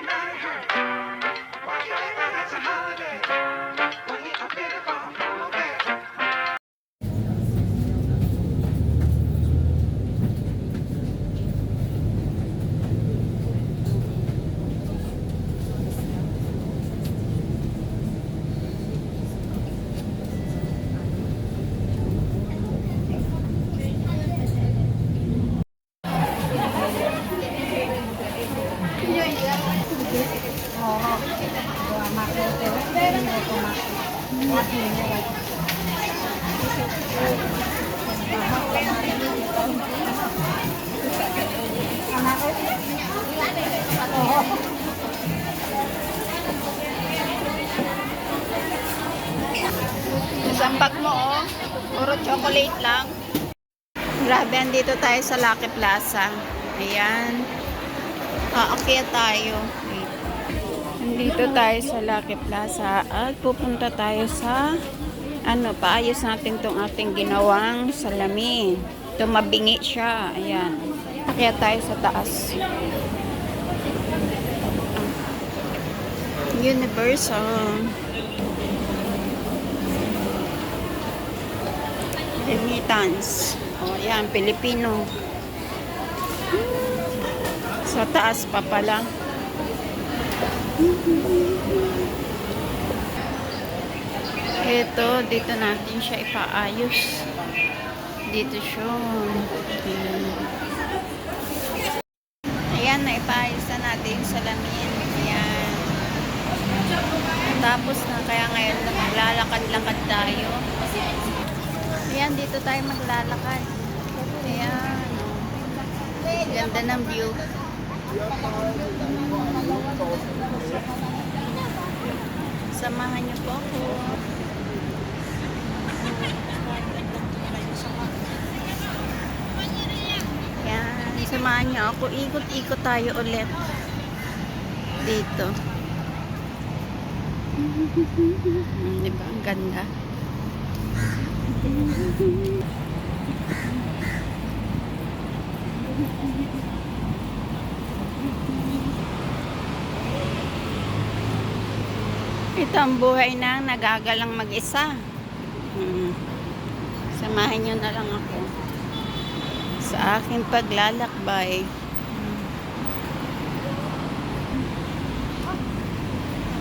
my. Chocolate lang. Grabe, andito tayo sa Lucky Plaza. Ayan. Aakyat tayo. Wait. Andito tayo sa Lucky Plaza at pupunta tayo sa ano, paayos natin tong ating ginawang salamin. Tumabingi siya. Ayan. Akyat tayo sa taas. Universal. Remittance. O, yan, Pilipino. Sa taas pa pala. Ito, dito natin siya ipaayos. Dito siya. Ayan, naipaayos na natin yung salamin. Ayan. Tapos na, kaya ngayon maglalakad-lakad tayo. Ayan, dito tayo maglalakad. Ayan. Ganda ng view. Samahan niyo po ako. Ayan, samahan niyo ako. Ikot-ikot tayo ulit. Dito. Hmm, Di ba? Ang ganda. Ito ang buhay na nagagalang mag-isa. Hmm. Samahan nyo na lang ako sa aking paglalakbay.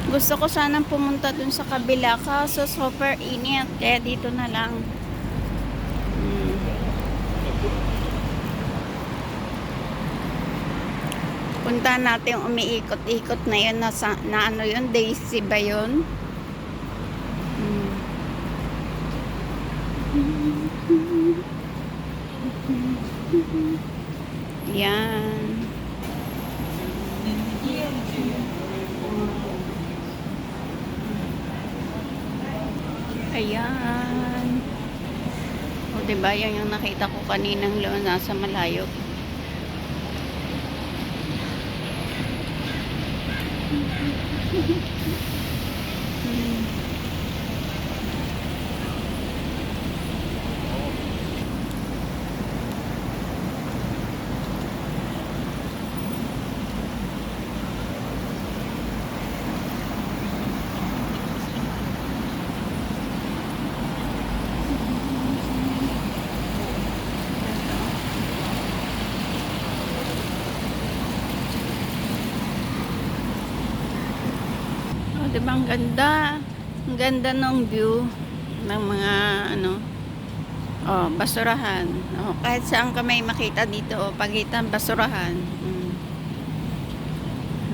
Gusto ko sanang pumunta dun sa kabila kaso super init. Kaya dito na lang. Punta natin umiikot-ikot na yun. Na, sa, na ano yun? Daisy ba yun? Hmm. Yan. Ayan. O, diba? Yan yung nakita ko kaninang loon nasa malayo. Thank you. Oh, di ba ang ganda? Ang ganda ng view ng mga ano oh, basurahan. Oh, kahit saan ka may makita dito, oh, pagitan basurahan. Mm.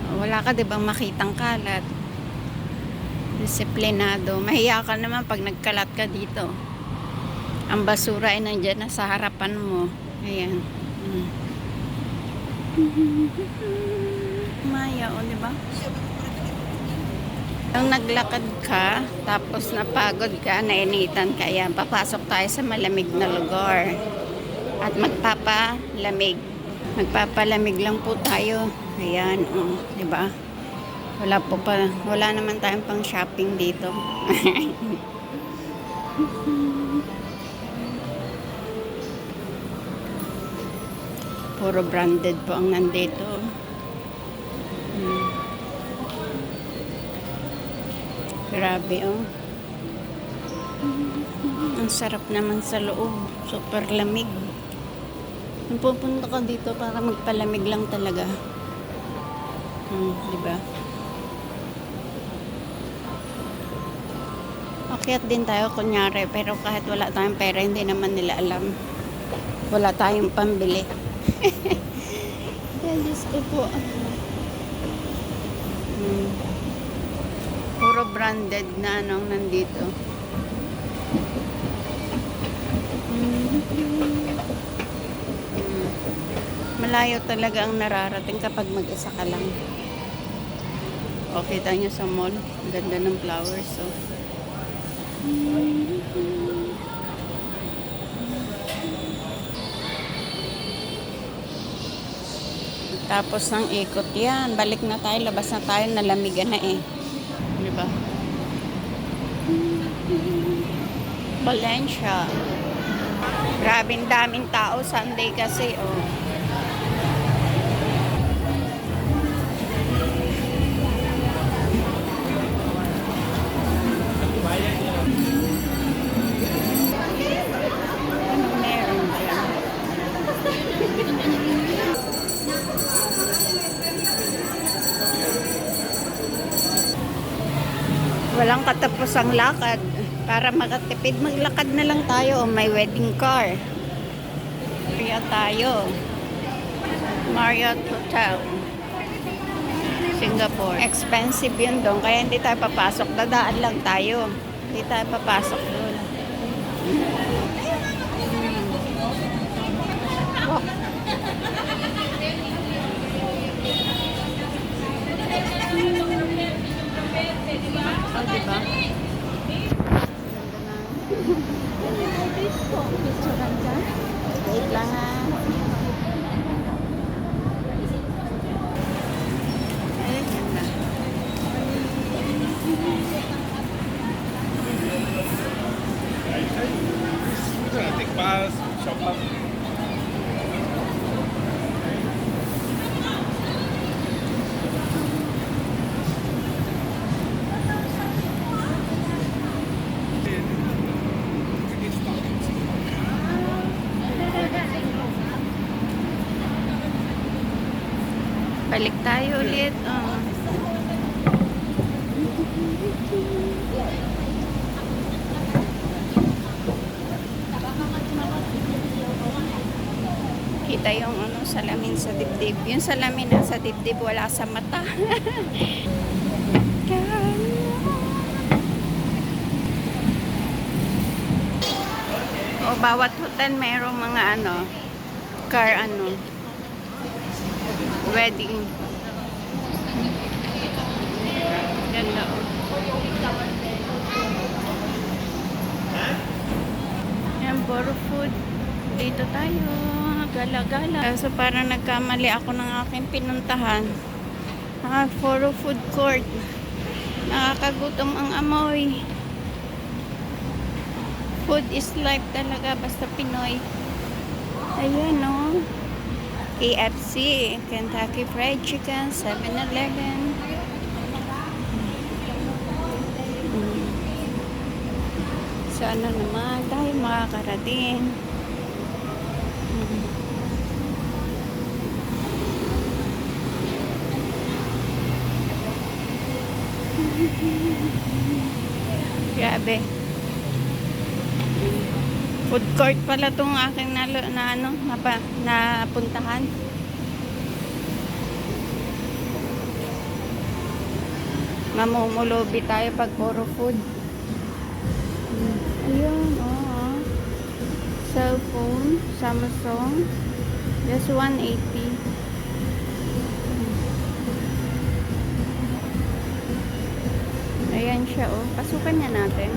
Oh, wala ka 'di bang makitang kalat. Disiplinado. Mahiya ka naman pag nagkalat ka dito. Ang basura ay nandiyan na sa harapan mo. Ayan. Mm. Maya, oh, di ba? Nung naglakad ka, tapos napagod ka, nainitan ka, yan, papasok tayo sa malamig na lugar. At magpapalamig. Magpapalamig lang po tayo. Ayan, oh, di ba? Wala po pa, wala naman tayong pang shopping dito. Puro branded po ang nandito. Grabe, oh. Ang sarap naman sa loob. Super lamig. Kung pupunta ka dito para magpalamig lang talaga. Hmm, di ba? Akyat din tayo kunyari, pero kahit wala tayong pera, hindi naman nila alam. Wala tayong pambili. Ay, Diyos ko po. Hmm. Puro branded na anong nandito. Hmm. Malayo talaga ang nararating kapag mag-isa ka lang. O, kita sa mall. Ganda ng flowers. So. Tapos ng ikot yan. Balik na tayo. Labas na tayo. Nalamigan na eh. Ba? Valencia. Grabing daming tao. Sunday kasi. Oh. Walang katapusang lakad. Para makatipid, maglakad na lang tayo o may wedding car. Kaya tayo. Marriott Hotel. Singapore. Expensive yun doon, kaya hindi tayo papasok. Dadaan lang tayo. Hindi tayo papasok doon. Wait lang ha. Balik tayo ulit. Oh. Kita yung ano, salamin sa dibdib. Yung salamin na sa dibdib, wala sa mata. o bawat hotel mayroong mga ano, car ano, wedding. Ganda oh. Yan, puro food. Dito tayo. Gala-gala. So, parang nagkamali ako ng aking pinuntahan. Ah, puro food court. Nakakagutom ang amoy. Food is life talaga. Basta Pinoy. Ayan, no. KFC, Kentucky Fried Chicken, 7-Eleven. Mm. Sana naman tayo makakarating. Mm. Grabe. Food court pala tong aking na, na ano, napa, napuntahan. Mamumulobi tayo pag puro food. Hmm. Ayun, oo. Cellphone, Samsung. Just 180. Ayan siya, oh. Pasukan niya natin.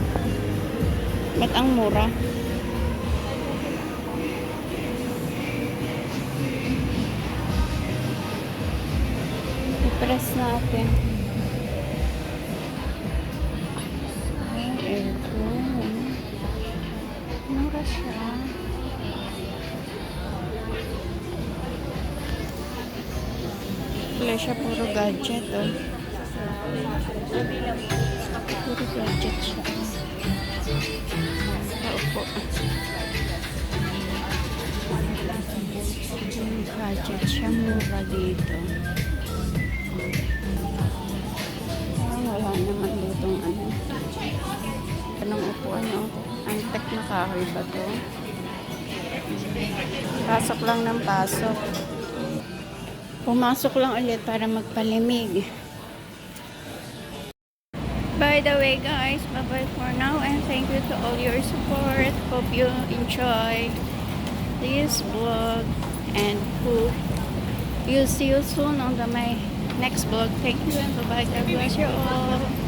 Ba't ang mura? I-press natin. Ay, aircon. Mura. Wala siya puro gadget, oh. Puro gadget siya. Paupo. Yung gadget siya mura dito. Ah, wala naman ditong ano. Anong upuan no? Antek na kahoy ba to? Pasok lang ng pasok. Pumasok lang ulit para magpalimig. By the way guys, bye-bye for now and thank you to all your support. Hope you enjoy this vlog and hope you'll see you soon on the, my next vlog. Thank you and bye-bye. God bless you all.